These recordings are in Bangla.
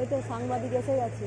এই তো সাংবাদিক এসে গেছে।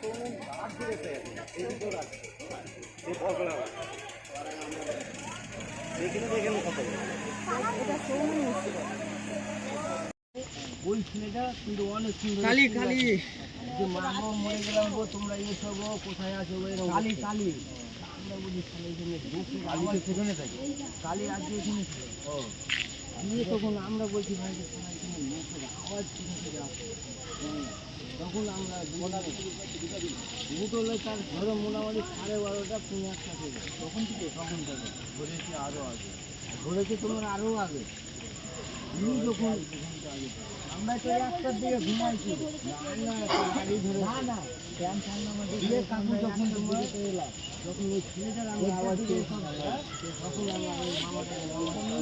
ওই ছেলেটা কিন্তু অনেক সুন্দর খালি খালি যে মা মরে গেলাম গো তোমরা এসো গো কোথায় আছো? কালি কালি। আমরা বলি তাহলে এখানে কালি আজকে এখানে ও। দিয়ে তখন আমরা বলছি, ভাই আওয়াজ হুম। তখন আমরা দুটো তার ধরো মোটামুটি সাড়ে বারোটা, পৌনে একটা থেকে। তখন থেকে তখন থেকে। ঘুরেছি আরও আগে। ঘুরেছি তোমার আরও আগে। তুমি যখন আমরা তো একটার দিকে ঘুমাইছি গাড়ি ধরে না না ফ্যান ঠান্ডা মধ্যে কাকু যখন তোমার এলাম। যখন ওই ছেলেটার আমরা আওয়াজ পেয়েছি তখন আমরা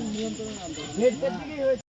নিয়ন্ত্রণ আনতে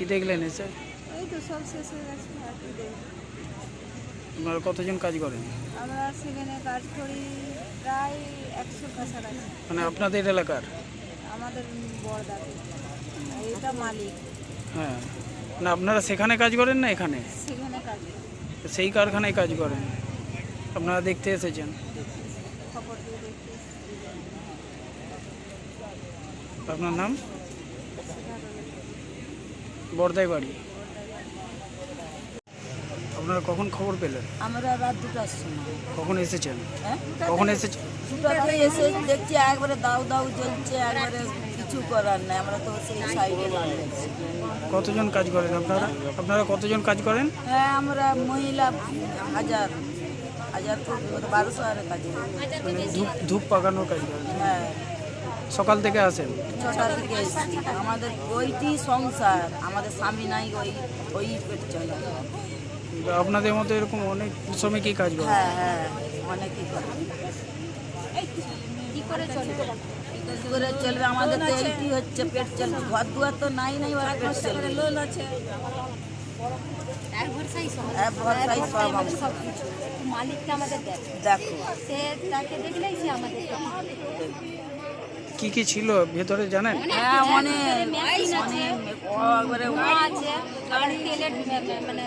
কি দেখলেন এসে? এই তো সব শেষ হয়ে গেছে আর কি দেখব। আপনারা কতজন কাজ করেন? আমরা সেখানে কাজ করি প্রায় একশোর কাছাকাছি। মানে আপনাদের এলাকার? আমাদের বড়দাকে এটা মালিক। হ্যাঁ। না আপনারা সেখানে কাজ করেন না এখানে? সেখানে কাজ করি। সেই কারখানায় কাজ করেন? আপনারা দেখতে এসেছেন? খবর দিয়ে দেখতে আপনার নাম? বর্দাই বাড়ি। আপনারা কখন খবর পেলেন? আমরা রাত দুটার সময়। কখন এসেছেন? হ্যাঁ? কখন এসেছেন দুটাতে এসে দেখছি একবারে দাউ দাউ জ্বলছে একবারে কিছু করার নাই আমরা তো সেই সাইডে কতজন কাজ করেন আপনারা? আপনারা কতজন কাজ করেন? হ্যাঁ আমরা মহিলা হাজার হাজার তো বারোশো আর কাজ করি। মানে ধূপ ধূপ পাকানোর কাজ করেন। হ্যাঁ। সকাল থেকে আসেন এসেছি। আমাদের ওইটি সংসার আমাদের স্বামী নাই ওই ওই পেট চলে। আপনাদের মতো এরকম অনেক শ্রমিকই কাজ করে। হ্যাঁ হ্যাঁ অনেকই করে। কি করে চলবে? কি করে চলবে? আমাদের তো এইটি হচ্ছে পেট চলবে। ঘর দুয়ার তো নাই নাই ওরা পেট চলবে। লোন আছে। মালিককে আমাদের। দেখো। সে তাকে দেখলেই সে আমাদের কি কি ছিল ভেতরে জানেন? হ্যাঁ অনেক। একবারে আছে আর তেলের মানে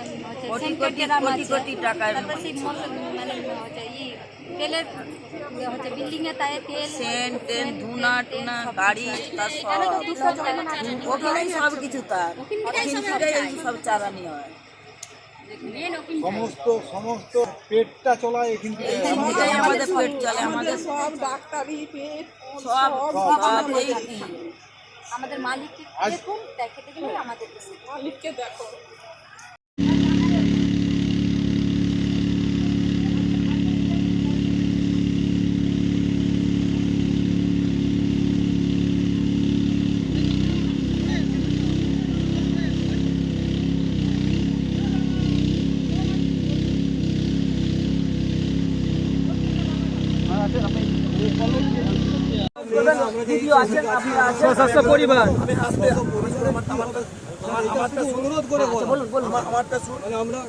কোটি কোটি কোটি কোটি মানে হচ্ছে ই তেলের হচ্ছে বিল্ডিং এ তাই তেল সেন্ট টেন ধুনা টুনা গাড়ি তার সব। ওখানেই সব কিছু তার। সব চালানি হয়। সমস্ত সমস্ত পেটটা চলা এখান থেকে। আমাদের পেট চলে আমাদের সব ডাক্তারি পেট সব সব আমাদের মালিককে দেখুন দেখে আমাদের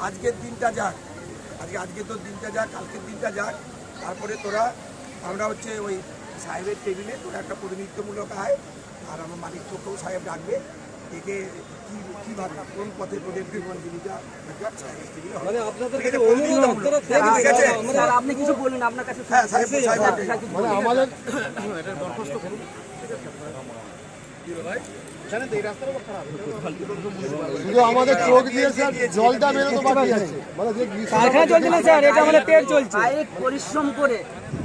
আজকের দিনটা যাক, আজকে আজকে দিনটা যাক, কালকের দিনটা যাক। তারপরে তোরা আমরা হচ্ছে ওই সাহেবের টেবিলে তোরা একটা প্রতিনিধিত্বমূলক আয়, আর আমার মালিক চোখেও সাহেব ডাকবে। একে কি কি কোন পথে তোদের জীবিকা সাহেবের টেবিলে হবে। মানে আপনাদের কাছে অনুরোধ আপনারা ঠিক আছে। স্যার আপনি কিছু বলুন আপনার কাছে হ্যাঁ সাহেব সাহেবের টেবিলে। মানে আমাদের শুধু আমাদের চোখ দিয়ে স্যার জলটা বেরোতে বাকি আছে। মানে যে কারখানা চলছে না স্যার এটা আমাদের পেট চলছে। পরিশ্রম করে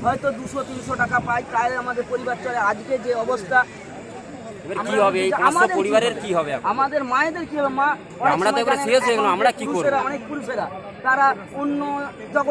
হয়তো দুশো তিনশো টাকা পাই তাই আমাদের পরিবার চলে। আজকে যে অবস্থা কি হবে? এই পাঁচশো পরিবারের কি হবে আমাদের মায়েদের কি হবে? মা আমরা তো এবার শেষ হয়ে গেলাম, আমরা কি করব? অনেক পুরুষেরা তারা অন্য জগৎ